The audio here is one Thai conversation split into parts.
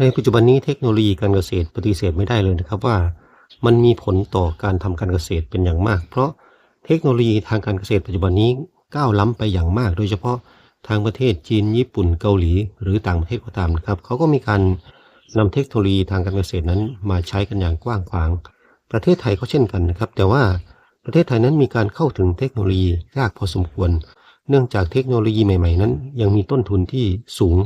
ในปัจจุบันนี้เทคโนโลยีการเกษตรปฏิเสธไม่ได้เลยนะครับว่า มันมีผลต่อการทำการเกษตรเป็นอย่างมาก เพราะเทคโนโลยีทางการเกษตรปัจจุบันนี้ก้าวล้ำไปอย่างมาก โดยเฉพาะทางประเทศจีนญี่ปุ่นเกาหลี หรือต่างประเทศก็ตามนะครับเขาก็มีการนำเทคโนโลยีทางการเกษตรนั้นมาใช้กันอย่างกว้างขวาง ประเทศไทยก็เช่นกันนะครับ แต่ว่าประเทศไทยนั้นมีการเข้าถึงเทคโนโลยียากพอสมควร เนื่องจากเทคโนโลยีใหม่ ๆ นั้น ยังมีต้นทุนที่สูง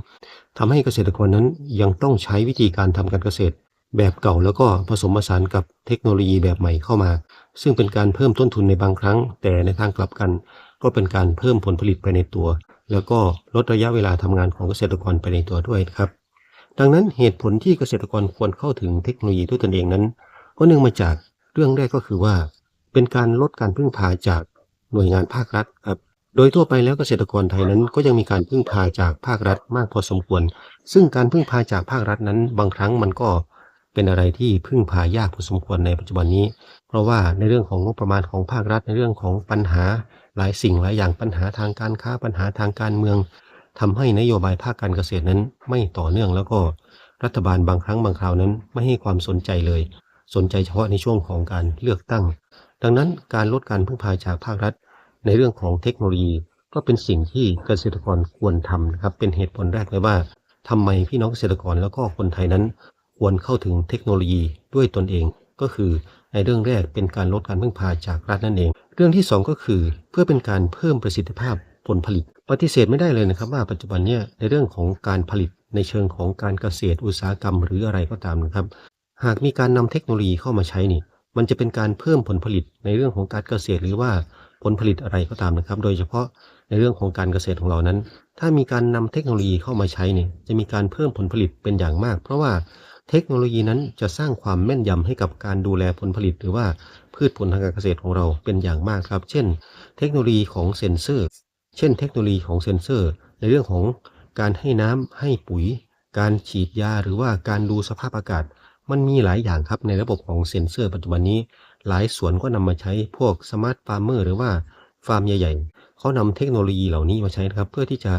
ทำให้เกษตรกรนั้นยังต้องใช้วิธีการทำการเกษตร แบบเก่าแล้วก็ผสมผสานกับเทคโนโลยีแบบใหม่เข้ามา ซึ่งเป็นการเพิ่มต้นทุนในบางครั้ง แต่ในทางกลับกัน ก็เป็นการเพิ่มผลผลิตไปในตัว แล้วก็ลดระยะเวลาทำงานของเกษตรกรไปในตัวด้วยครับดังนั้นเหตุผลที่เกษตรกรควรเข้าถึงเทคโนโลยีด้วยตนเองนั้น ก็เนื่องมาจากเรื่องแรกก็คือว่า เป็นการลดการพึ่งพาจากหน่วยงานภาครัฐครับ โดยทั่วไปแล้วเกษตรกรไทยนั้นก็ยังมีการพึ่งพาจากภาครัฐมากพอสมควร ซึ่งการพึ่งพาจากภาครัฐนั้น บางครั้งมันก็เป็นอะไรที่พึ่งพายากพอสมควรในปัจจุบันนี้ เพราะว่าในเรื่องของงบประมาณของภาครัฐในเรื่องของปัญหาหลายสิ่งหลายอย่างปัญหาทางการค้าปัญหาทางการเมืองทำให้นโยบายภาคการเกษตรนั้นไม่ต่อเนื่องแล้วก็รัฐบาลบางครั้งบางคราวนั้นไม่ให้ความสนใจเลย สนใจเฉพาะในช่วงของการเลือกตั้ง ดังนั้นการลดการพึ่งพาจากภาครัฐ ในเรื่องของเทคโนโลยี ก็เป็นสิ่งที่เกษตรกรควรทำนะครับ เป็นเหตุผลแรกเลยว่าทำไมพี่น้องเกษตรกรแล้วก็คนไทยนั้น ควรเข้าถึงเทคโนโลยีด้วยตนเอง ก็คือในเรื่องแรกเป็นการลดการพึ่งพาจากรัฐนั่นเอง เรื่องที่สองก็คือเพื่อเป็นการเพิ่มประสิทธิภาพผลผลิต ปฏิเสธไม่ได้เลยนะครับว่าปัจจุบันเนี่ยในเรื่องของการผลิตในเชิงของการเกษตรอุตสาหกรรมหรืออะไรก็ตามนะครับ หากมีการนำเทคโนโลยีเข้ามาใช้นี่ มันจะเป็นการเพิ่มผลผลิตในเรื่องของการเกษตรหรือว่า ผลผลิตอะไรก็ตามนะครับ โดยเฉพาะในเรื่องของการเกษตรของเรานั้น ถ้ามีการนำเทคโนโลยีเข้ามาใช้เนี่ยจะมีการเพิ่มผลผลิตเป็นอย่างมาก เพราะว่าเทคโนโลยีนั้นจะสร้างความแม่นยำให้กับการดูแลผลผลิต หรือว่าพืชผลทางการเกษตรของเราเป็นอย่างมากครับ เช่น เทคโนโลยีของเซ็นเซอร์ เช่น เทคโนโลยีของเซ็นเซอร์ ในเรื่องของการให้น้ำให้ปุ๋ย การฉีดยาหรือว่าการดูสภาพอากาศ มันมีหลายอย่างครับในระบบของเซ็นเซอร์ ปัจจุบันนี้ หลายสวนก็นำมาใช้พวกสมาร์ทฟาร์มเมอร์หรือว่าฟาร์มใหญ่ๆเขานำเทคโนโลยีเหล่านี้มาใช้นะครับ เพื่อที่จะ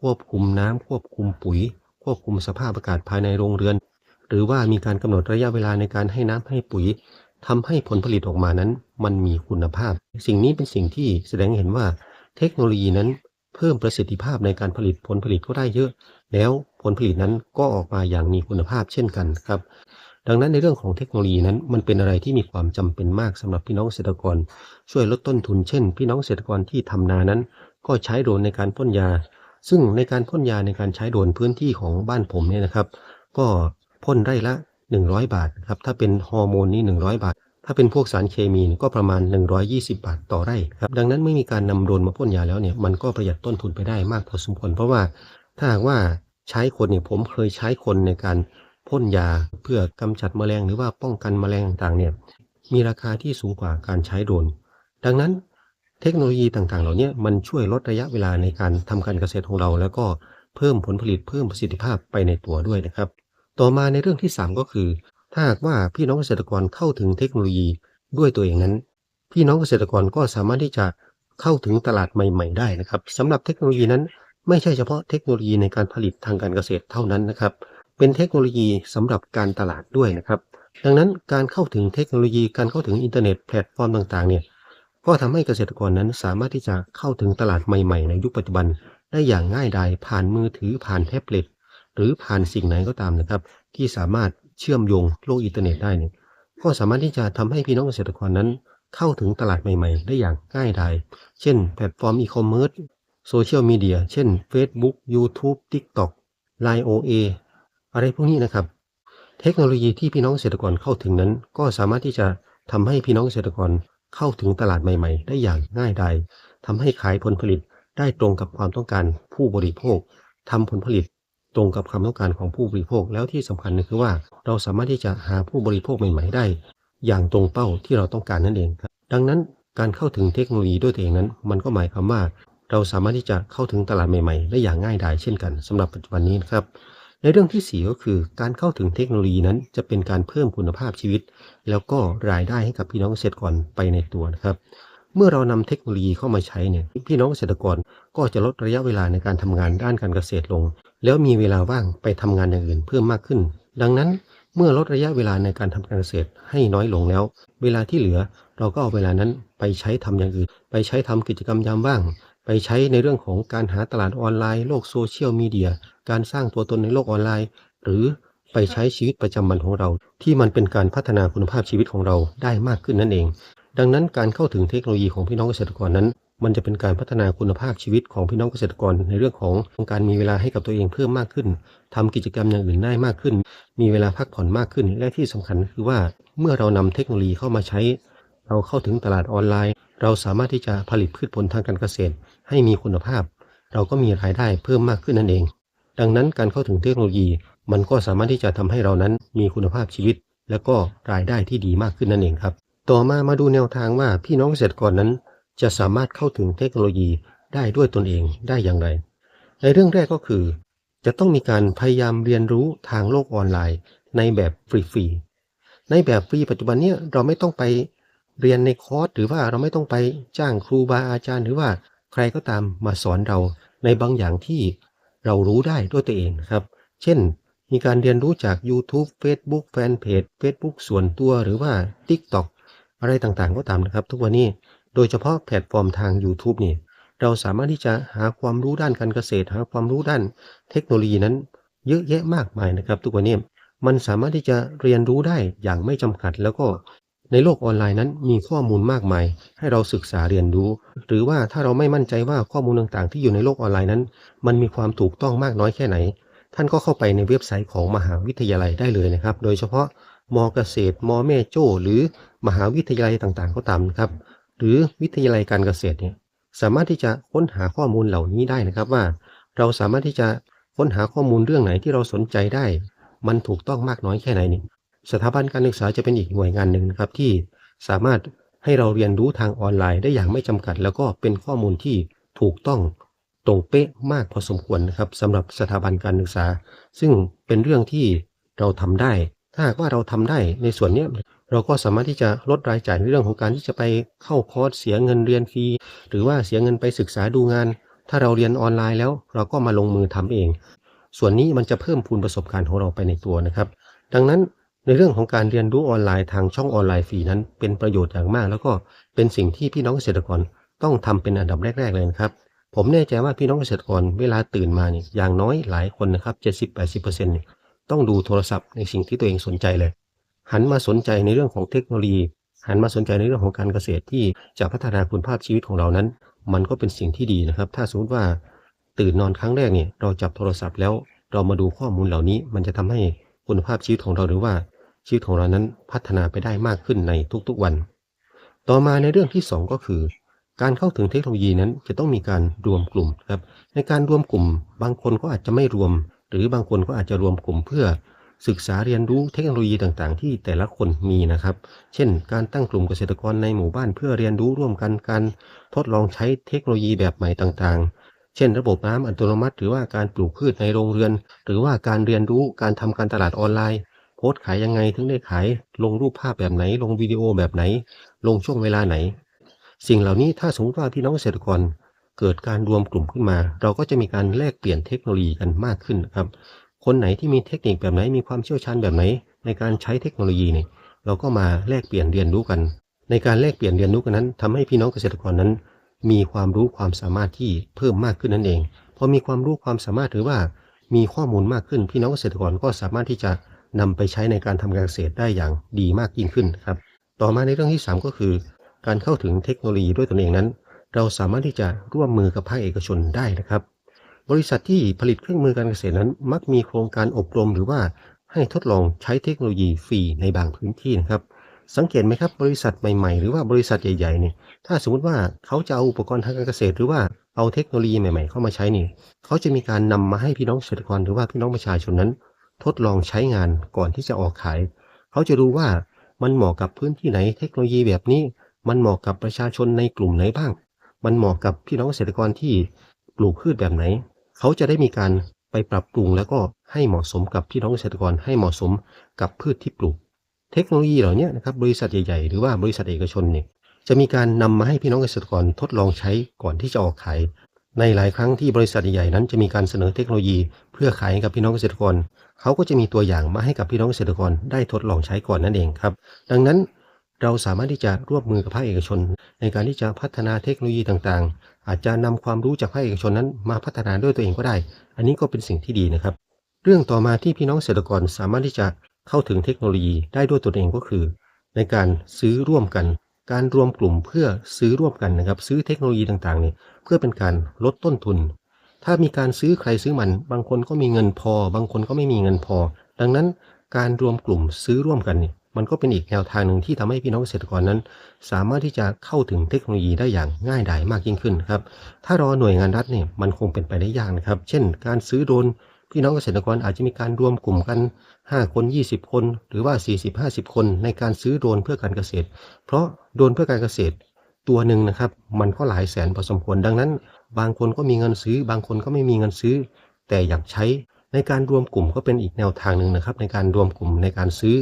ควบคุมน้ำควบคุมปุ๋ย ควบคุมสภาพอากาศภายในโรงเรือน หรือว่ามีการกำหนดระยะเวลาในการให้น้ำให้ปุ๋ยทำให้ผลผลิตออกมานั้น มันมีคุณภาพ สิ่งนี้เป็นสิ่งที่แสดงเห็นว่าเทคโนโลยีนั้นเพิ่มประสิทธิภาพในการผลิตผลผลิตก็ได้เยอะ แล้วผลผลิตนั้นก็ออกมาอย่างมีคุณภาพเช่นกันครับ ดังนั้นในเรื่องของเทคโนโลยีนั้นมันเป็นอะไรที่มีความจำเป็นมากสำหรับพี่น้องเกษตรกร ช่วยลดต้นทุนเช่น พี่น้องเกษตรกรที่ทำนานั้น ก็ใช้โดรนในการพ่นยา ซึ่งในการพ่นยาในการใช้โดรนพื้นที่ของบ้านผมเนี่ยนะครับ ก็พ่นไร่ละ 100 บาทครับถ้าเป็นฮอร์โมนนี่100 บาท ถ้าเป็นพวกสารเคมีก็ประมาณ 120 บาทต่อไร่ครับดังนั้นไม่มีการนำโดรนมาพ่นยาแล้วเนี่ยมันก็ประหยัดต้นทุนไปได้มากพอสมควรเพราะว่าถ้าหากว่าใช้คนเนี่ยผมเคยใช้คนในการ พ่นยาเพื่อกำจัดแมลงหรือว่าป้องกันแมลงต่างๆเนี่ยมีราคาที่สูงกว่าการใช้โดรนดังนั้นเทคโนโลยีต่างๆ เหล่านี้มันช่วยลดระยะเวลาในการทำการเกษตรของเรา แล้วก็เพิ่มผลผลิตเพิ่มประสิทธิภาพไปในตัวด้วยนะครับ ต่อมาในเรื่องที่ 3 ก็คือ ถ้าหากว่าพี่น้องเกษตรกรเข้าถึงเทคโนโลยีด้วยตัวเองนั้น พี่น้องเกษตรกรก็สามารถที่จะเข้าถึงตลาดใหม่ ๆ ได้นะครับสำหรับเทคโนโลยีนั้น ไม่ใช่เฉพาะเทคโนโลยีในการผลิตทางการเกษตรเท่านั้นนะครับ เป็นเทคโนโลยีสำหรับการตลาดด้วยนะครับ ดังนั้นการเข้าถึงเทคโนโลยีการเข้าถึงอินเทอร์เน็ตแพลตฟอร์มต่างๆเนี่ยก็ทำให้เกษตรกรนั้นสามารถที่จะเข้าถึงตลาดใหม่ๆ ในยุคปัจจุบัน ได้อย่างง่ายดายผ่านมือถือผ่านแท็บเล็ตหรือผ่านสิ่งไหนก็ตามนะครับ ที่สามารถเชื่อมโยงโลกอินเทอร์เน็ตได้เนี่ยก็สามารถที่จะทำให้พี่น้องเกษตรกรนั้น เข้าถึงตลาดใหม่ๆ ได้อย่างง่ายดาย เช่น แพลตฟอร์มอีคอมเมิร์ซโซเชียลมีเดียเช่น Facebook YouTube TikTok Line OA อะไรพวกนี้นะครับ เทคโนโลยีที่พี่น้องเกษตรกรเข้าถึงนั้น ก็สามารถที่จะทำให้พี่น้องเกษตรกรเข้าถึงตลาดใหม่ ๆ ได้อย่างง่ายดายทำให้ขายผลผลิตได้ตรงกับความต้องการผู้บริโภคทำผลผลิตตรงกับความต้องการของผู้บริโภค แล้วที่สำคัญก็คือว่าเราสามารถที่จะหาผู้บริโภคใหม่ ๆ ได้ อย่างตรงเป้าที่เราต้องการนั่นเองครับ ดังนั้นการเข้าถึงเทคโนโลยีด้วยตัวเองนั้น มันก็หมายความว่าเราสามารถที่จะเข้าถึงตลาดใหม่ ๆ ได้อย่างง่ายดายเช่นกันสำหรับปัจจุบันนี้นะครับ ในเรื่องที่ 4 ก็คือการเข้าถึงเทคโนโลยีนั้นจะเป็นการเพิ่มคุณภาพชีวิต แล้วก็รายได้ให้กับพี่น้องเกษตรกรไปในตัวนะครับ เมื่อเรานำเทคโนโลยีเข้ามาใช้เนี่ยพี่น้องเกษตรกรก็จะลดระยะเวลาในการทำงานด้านการเกษตรลง แล้วมีเวลาว่างไปทำงานอย่างอื่นเพิ่มมากขึ้น ดังนั้นเมื่อลดระยะเวลาในการทำการเกษตรให้น้อยลงแล้ว เวลาที่เหลือเราก็เอาเวลานั้นไปใช้ทำอย่างอื่น ไปใช้ทำกิจกรรมยามว่าง ไปใช้ในเรื่องของการหาตลาดออนไลน์ โลกโซเชียลมีเดีย การสร้างตัวตนในโลกออนไลน์ หรือไปใช้ชีวิตประจำวันของเรา ที่มันเป็นการพัฒนาคุณภาพชีวิตของเราได้มากขึ้นนั่นเอง ดังนั้นการเข้าถึงเทคโนโลยีของพี่น้องเกษตรกรนั้น มันจะเป็นการพัฒนาคุณภาพชีวิตของพี่น้องเกษตรกร ในเรื่องของการมีเวลาให้กับตัวเองเพิ่มมากขึ้นทำกิจกรรมอย่างอื่นได้มากขึ้น มีเวลาพักผ่อนมากขึ้น และที่สำคัญคือว่าเมื่อเรานำเทคโนโลยีเข้ามาใช้ เราเข้าถึงตลาดออนไลน์ เราสามารถที่จะผลิตพืชผลทางการเกษตร ให้มีคุณภาพ เราก็มีรายได้เพิ่มมากขึ้นนั่นเอง ดังนั้นการเข้าถึงเทคโนโลยี มันก็สามารถที่จะทำให้เรานั้นมีคุณภาพชีวิต และก็รายได้ที่ดีมากขึ้นนั่นเองครับ ต่อมามาดูแนวทางว่าพี่น้องเกษตรกรนั้น จะสามารถเข้าถึงเทคโนโลยีได้ด้วยตนเองได้อย่างไร ในเรื่องแรกก็คือ จะต้องมีการพยายามเรียนรู้ทางโลกออนไลน์ ในแบบฟรีๆในแบบฟรีปัจจุบันเนี้เราไม่ต้องไป เรียนในคอร์สหรือว่าเราไม่ต้องไปจ้างครูบาอาจารย์ หรือว่าใครก็ตามมาสอนเราในบางอย่างที่เรารู้ได้ด้วยตัวเองครับ เช่น มีการเรียนรู้จาก YouTube Facebook Fanpage Facebook ส่วนตัวหรือว่า TikTok อะไรต่างๆ ก็ตามนะครับ ทุกวันนี้โดยเฉพาะแพลตฟอร์มทาง YouTube นี่เราสามารถที่จะหาความรู้ด้านการเกษตร หาความรู้ด้านเทคโนโลยีนั้น เยอะแยะมากมายนะครับ ทุกวันนี้มันสามารถที่จะเรียนรู้ได้อย่างไม่จำกัด แล้วก็ ในโลกออนไลน์นั้นมีข้อมูลมากมาย ให้เราศึกษาเรียนรู้ หรือว่าถ้าเราไม่มั่นใจว่าข้อมูลต่างๆ ที่อยู่ในโลกออนไลน์นั้น มันมีความถูกต้องมากน้อยแค่ไหน ท่านก็เข้าไปในเว็บไซต์ของมหาวิทยาลัยได้เลยนะครับ โดยเฉพาะมเกษตรมแม่โจ้ หรือมหาวิทยาลัยต่างๆ ก็ตามนะครับ หรือวิทยาลัยการเกษตรเนี่ยสามารถที่จะค้นหาข้อมูลเหล่านี้ได้นะครับว่า เราสามารถที่จะค้นหาข้อมูลเรื่องไหนที่เราสนใจได้ มันถูกต้องมากน้อยแค่ไหนนี่ สถาบันการศึกษาจะเป็นอีกหน่วยงานหนึ่งนะครับที่สามารถให้เราเรียนรู้ทางออนไลน์ได้อย่างไม่จำกัด แล้วก็เป็นข้อมูลที่ถูกต้องตรงเป๊ะมากพอสมควรนะครับสำหรับสถาบันการศึกษา ซึ่งเป็นเรื่องที่เราทำได้ ถ้าหากว่าเราทำได้ในส่วนนี้เราก็สามารถที่จะลดรายจ่ายในเรื่องของการที่จะไปเข้าคอร์สเสียเงินเรียนฟรีหรือว่าเสียเงินไปศึกษาดูงาน ถ้าเราเรียนออนไลน์แล้ว เราก็มาลงมือทำเอง ส่วนนี้มันจะเพิ่มพูนประสบการณ์ของเราไปในตัวนะครับ ดังนั้น ในเรื่องของการเรียนรู้ออนไลน์ทางช่องออนไลน์ฟรีนั้น เป็นประโยชน์อย่างมาก แล้วก็เป็นสิ่งที่พี่น้องเกษตรกรต้องทำเป็นอันดับแรก ๆ เลยนะครับ ผมแน่ใจว่าพี่น้องเกษตรกรเวลาตื่นมาเนี่ยอย่างน้อยหลายคนนะครับ70-80%เนี่ยต้องดูโทรศัพท์ในสิ่งที่ตัวเองสนใจเลย หันมาสนใจในเรื่องของเทคโนโลยี หันมาสนใจในเรื่องของการเกษตรที่จะพัฒนาคุณภาพชีวิตของเรานั้น มันก็เป็นสิ่งที่ดีนะครับ ถ้าสมมติว่าตื่นนอนครั้งแรกเนี่ยเราจับโทรศัพท์แล้วเรามาดูข้อมูลเหล่านี้ มันจะทำให้คุณภาพชีวิตของเราหรือว่า ชีวิตของเรานั้นพัฒนาไปได้มากขึ้นในทุกๆวัน ต่อมาในเรื่องที่ 2 ก็คือ การเข้าถึงเทคโนโลยีนั้นจะต้องมีการรวมกลุ่มครับ ในการรวมกลุ่ม บางคนก็อาจจะไม่รวม หรือบางคนก็อาจจะรวมกลุ่มเพื่อศึกษาเรียนรู้เทคโนโลยีต่างๆ ที่แต่ละคนมีนะครับ เช่น การตั้งกลุ่มเกษตรกรในหมู่บ้านเพื่อเรียนรู้ร่วมกันการทดลองใช้เทคโนโลยีแบบใหม่ต่างๆ เช่น ระบบน้ำอัตโนมัติ หรือว่าการปลูกพืชในโรงเรือน หรือว่าการเรียนรู้การทำการตลาดออนไลน์ สต์ขายยังไงถึงได้ขาย ลงรูปภาพแบบไหน ลงวิดีโอแบบไหน ลงช่วงเวลาไหน สิ่งเหล่านี้ถ้าสมมติว่าพี่น้องเกษตรกรเกิดการรวมกลุ่มขึ้นมา เราก็จะมีการแลกเปลี่ยนเทคโนโลยีกันมากขึ้นครับ คนไหนที่มีเทคนิคแบบไหน มีความเชี่ยวชาญแบบไหน ในการใช้เทคโนโลยีเนี่ยเราก็มาแลกเปลี่ยนเรียนรู้กัน ในการแลกเปลี่ยนเรียนรู้กันนั้นทำให้พี่น้องเกษตรกรนั้น มีความรู้ความสามารถที่เพิ่มมากขึ้นนั่นเองพอมีความรู้ความสามารถหรือว่ามีข้อมูลมากขึ้นพี่น้องเกษตรกรก็สามารถที่จะ นำไปใช้ในการทำการเกษตรได้อย่างดีมากยิ่งขึ้นครับ ต่อมาในเรื่องที่ 3 ก็คือ การเข้าถึงเทคโนโลยีด้วยตนเองนั้น เราสามารถที่จะร่วมมือกับภาคเอกชนได้นะครับ บริษัทที่ผลิตเครื่องมือการเกษตรนั้น มักมีโครงการอบรมหรือว่าให้ทดลองใช้เทคโนโลยีฟรีในบางพื้นที่นะครับ สังเกตไหมครับ บริษัทใหม่ๆ หรือว่าบริษัทใหญ่ๆเนี่ยถ้าสมมติว่าเขาจะเอาอุปกรณ์ทางการเกษตร หรือว่าเอาเทคโนโลยีใหม่ๆ เข้ามาใช้นี่เขาจะมีการนำมาให้พี่น้องเกษตรกรหรือว่าพี่น้องประชาชนนั้น ทดลองใช้งานก่อนที่จะออกขาย เขาจะดูว่ามันเหมาะกับพื้นที่ไหนเทคโนโลยีแบบนี้ มันเหมาะกับประชาชนในกลุ่มไหนบ้าง มันเหมาะกับพี่น้องเกษตรกรที่ปลูกพืชแบบไหน เขาจะได้มีการไปปรับปรุงแล้วก็ให้เหมาะสมกับพี่น้องเกษตรกรให้เหมาะสมกับพืชที่ปลูก เทคโนโลยีเหล่านี้นะครับบริษัทใหญ่ๆ หรือว่าบริษัทเอกชนเนี่ยจะมีการนำมาให้พี่น้องเกษตรกรทดลองใช้ก่อนที่จะออกขาย ในหลายครั้งที่บริษัทใหญ่ๆนั้นจะมีการเสนอเทคโนโลยี เพื่อขายให้กับพี่น้องเกษตรกร เขาก็จะมีตัวอย่างมาให้กับพี่น้องเกษตรกรได้ทดลองใช้ก่อนนั่นเองครับ ดังนั้นเราสามารถที่จะร่วมมือกับภาคเอกชน ในการที่จะพัฒนาเทคโนโลยีต่างๆ อาจจะนำความรู้จากภาคเอกชนนั้นมาพัฒนาด้วยตัวเองก็ได้ อันนี้ก็เป็นสิ่งที่ดีนะครับ เรื่องต่อมาที่พี่น้องเกษตรกรสามารถที่จะเข้าถึงเทคโนโลยีได้ด้วยตัวเองก็คือ ในการซื้อร่วมกัน การรวมกลุ่มเพื่อซื้อร่วมกันนะครับ ซื้อเทคโนโลยีต่างๆเนี่ยเพื่อเป็นการลดต้นทุน ถ้ามีการซื้อใครซื้อมัน บางคนก็มีเงินพอ บางคนก็ไม่มีเงินพอ ดังนั้นการรวมกลุ่มซื้อร่วมกันเนี่ยมันก็เป็นอีกแนวทางหนึ่งที่ทำให้พี่น้องเกษตรกรนั้น สามารถที่จะเข้าถึงเทคโนโลยีได้อย่างง่ายดายมากยิ่งขึ้นครับ ถ้ารอหน่วยงานรัฐเนี่ยมันคงเป็นไปได้ยากนะครับ เช่น การซื้อโดนพี่น้องเกษตรกรอาจจะมีการรวมกลุ่มกัน 5 คน 20 คน หรือว่า 40-50 คน ในการซื้อโดนเพื่อการเกษตร เพราะโดนเพื่อการเกษตร ตัวหนึ่งนะครับ มันก็หลายแสนพอสมควรดังนั้น บางคนก็มีเงินซื้อ บางคนก็ไม่มีเงินซื้อ แต่อยากใช้ในการรวมกลุ่มก็เป็นอีกแนวทางหนึ่งนะครับ ในการรวมกลุ่มในการซื้อ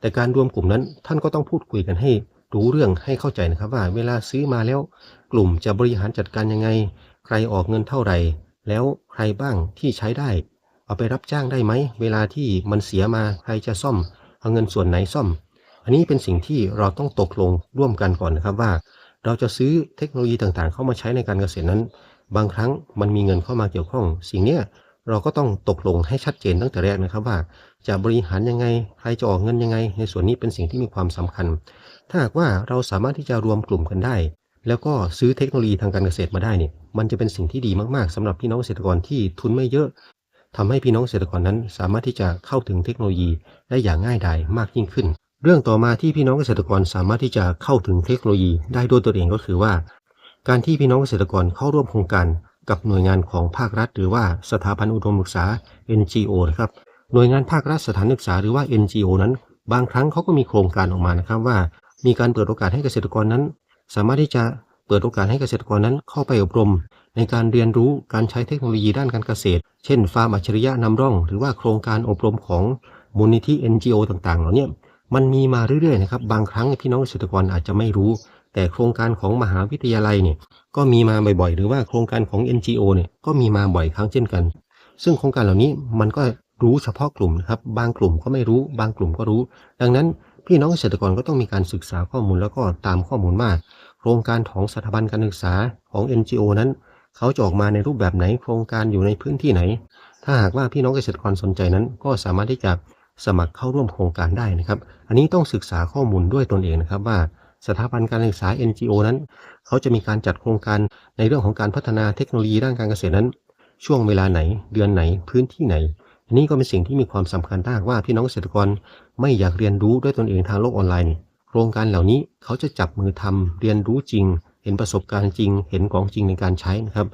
แต่การรวมกลุ่มนั้นท่านก็ต้องพูดคุยกันให้รู้เรื่องให้เข้าใจนะครับว่า เวลาซื้อมาแล้วกลุ่มจะบริหารจัดการยังไง ใครออกเงินเท่าไหร่ แล้วใครบ้างที่ใช้ได้ เอาไปรับจ้างได้ไหมเวลาที่มันเสียมาใครจะซ่อม เอาเงินส่วนไหนซ่อม อันนี้เป็นสิ่งที่เราต้องตกลงร่วมกันก่อนนะครับว่า เราจะซื้อเทคโนโลยีต่างๆ เข้ามาใช้ในการเกษตรนั้น บางครั้งมันมีเงินเข้ามาเกี่ยวข้อง สิ่งนี้เราก็ต้องตกลงให้ชัดเจนตั้งแต่แรกนะครับว่า จะบริหารยังไงใครจะออกเงินยังไง ในส่วนนี้เป็นสิ่งที่มีความสำคัญ ถ้าหากว่าเราสามารถที่จะรวมกลุ่มกันได้ แล้วก็ซื้อเทคโนโลยีทางการเกษตรมาได้เนี่ยมันจะเป็นสิ่งที่ดีมากๆสำหรับพี่น้องเกษตรกรที่ทุนไม่เยอะทำให้พี่น้องเกษตรกรนั้น สามารถที่จะเข้าถึงเทคโนโลยีได้อย่างง่ายดายมากยิ่งขึ้น เรื่องต่อมาที่พี่น้องเกษตรกรสามารถที่จะเข้าถึงเทคโนโลยีได้ด้วยตัวเองก็คือว่า การที่พี่น้องเกษตรกรเข้าร่วมโครงการกับหน่วยงานของภาครัฐ หรือว่าสถาบันอุดมศึกษา NGO นะครับหน่วยงานภาครัฐสถานศึกษาหรือว่า NGO นั้น บางครั้งเขาก็มีโครงการออกมานะครับว่า มีการเปิดโอกาสให้เกษตรกรนั้น สามารถที่จะเปิดโอกาสให้เกษตรกรนั้นเข้าไปอบรม ในการเรียนรู้การใช้เทคโนโลยีด้านการเกษตร เช่น ฟาร์มอัจฉริยะนำร่อง หรือว่าโครงการอบรมของมูลนิธิ NGO ต่างๆ เหล่านี้ มันมีมาเรื่อยๆนะครับ บางครั้งพี่น้องเกษตรกรอาจจะไม่รู้ แต่โครงการของมหาวิทยาลัยเนี่ยก็มีมาบ่อยๆ หรือว่าโครงการของ NGO เนี่ยก็มีมาบ่อยครั้งเช่นกัน ซึ่งโครงการเหล่านี้มันก็รู้เฉพาะกลุ่มนะครับ บางกลุ่มก็ไม่รู้ บางกลุ่มก็รู้ ดังนั้นพี่น้องเกษตรกรก็ต้องมีการศึกษาข้อมูลแล้วก็ตามข้อมูลมาก โครงการของสถาบันการศึกษาของ NGO นั้น เขาจะออกมาในรูปแบบไหน โครงการอยู่ในพื้นที่ไหน ถ้าหากว่าพี่น้องเกษตรกรสนใจนั้น ก็สามารถที่จะ สมัครเข้าร่วมโครงการได้นะครับ อันนี้ต้องศึกษาข้อมูลด้วยตนเองนะครับว่าสถาบันการศึกษา NGO นั้น เขาจะมีการจัดโครงการในเรื่องของการพัฒนาเทคโนโลยีด้านการเกษตรนั้น ช่วงเวลาไหนเดือนไหนพื้นที่ไหน อันนี้ก็เป็นสิ่งที่มีความสำคัญถ้ากว่าพี่น้องเกษตรกรไม่อยากเรียนรู้ด้วยตนเองทางโลกออนไลน์ โครงการเหล่านี้เขาจะจับมือทำเรียนรู้จริง เห็นประสบการณ์จริง เห็นของจริงในการใช้นะครับ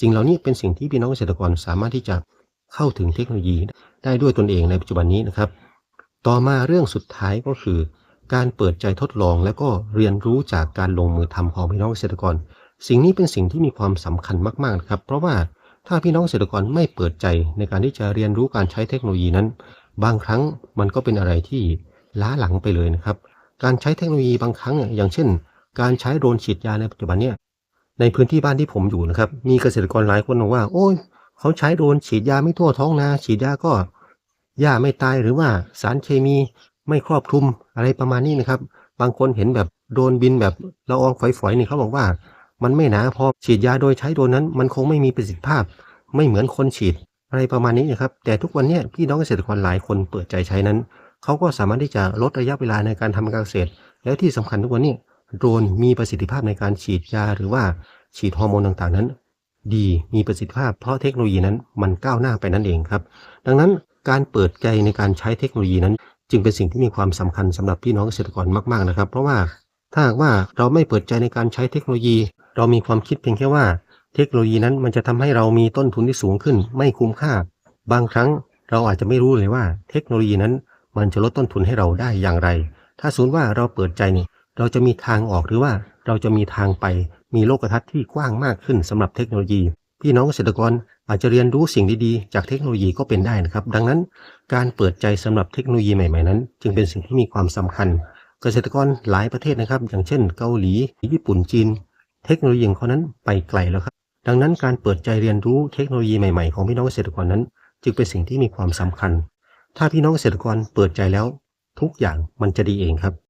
สิ่งเหล่านี้เป็นสิ่งที่พี่น้องเกษตรกรสามารถที่จะ เข้าถึงเทคโนโลยีได้ด้วยตนเองในปัจจุบันนี้นะครับ ต่อมาเรื่องสุดท้ายก็คือ การเปิดใจทดลอง แล้วก็เรียนรู้จากการลงมือทำของพี่น้องเกษตรกร สิ่งนี้เป็นสิ่งที่มีความสำคัญมากๆนะครับ เพราะว่าถ้าพี่น้องเกษตรกรไม่เปิดใจในการที่จะเรียนรู้การใช้เทคโนโลยีนั้น บางครั้งมันก็เป็นอะไรที่ล้าหลังไปเลยนะครับ การใช้เทคโนโลยีบางครั้งอย่างเช่น การใช้โดรนฉีดยาในปัจจุบันเนี่ยในพื้นที่บ้านที่ผมอยู่นะครับ มีเกษตรกรหลายคนบอกว่า โอ้ย เขาใช้โดรนฉีดยาไม่ทั่วท้องนา ฉีดยาก็หญ้าไม่ตายหรือว่าสารเคมีไม่ครอบคลุมอะไรประมาณนี้นะครับ บางคนเห็นแบบโดรนบินแบบละอองฝอยๆนี่เขาบอกว่า มันไม่หนาพอฉีดยาโดยใช้โดรนนั้น มันคงไม่มีประสิทธิภาพ ไม่เหมือนคนฉีดอะไรประมาณนี้นะครับแต่ทุกวันนี้พี่น้องเกษตรกรหลายคนเปิดใจใช้นั้นเขาก็สามารถที่จะลดระยะเวลาในการทำการเกษตร แล้วที่สำคัญทุกวันนี้โดรนมีประสิทธิภาพในการฉีดยาหรือว่าฉีดฮอร์โมนต่างๆนั้น ดีมีประสิทธิภาพเพราะเทคโนโลยีนั้นมันก้าวหน้าไปนั่นเองครับ ดังนั้นการเปิดใจในการใช้เทคโนโลยีนั้น จึงเป็นสิ่งที่มีความสำคัญสำหรับพี่น้องเกษตรกรมากๆนะครับ เพราะว่าถ้าหากว่าเราไม่เปิดใจในการใช้เทคโนโลยี เรามีความคิดเพียงแค่ว่า เทคโนโลยีนั้นมันจะทำให้เรามีต้นทุนที่สูงขึ้น ไม่คุ้มค่า บางครั้งเราอาจจะไม่รู้เลยว่า เทคโนโลยีนั้นมันจะลดต้นทุนให้เราได้อย่างไร ถ้าสมมติว่าเราเปิดใจนี่เราจะมีทางออกหรือว่าเราจะมีทางไป มีโลกทัศน์ที่กว้างมากขึ้นสำหรับเทคโนโลยี พี่น้องเกษตรกรอาจจะเรียนรู้สิ่งดีๆ จากเทคโนโลยีก็เป็นได้นะครับ ดังนั้นการเปิดใจสำหรับเทคโนโลยีใหม่ๆนั้น จึงเป็นสิ่งที่มีความสำคัญ เกษตรกรหลายประเทศนะครับ อย่างเช่น เกาหลี ญี่ปุ่นจีน เทคโนโลยีของเขานั้นไปไกลแล้วครับ ดังนั้นการเปิดใจเรียนรู้เทคโนโลยีใหม่ๆของพี่น้องเกษตรกรนั้น จึงเป็นสิ่งที่มีความสำคัญ ถ้าพี่น้องเกษตรกรเปิดใจแล้ว ทุกอย่างมันจะดีเองครับ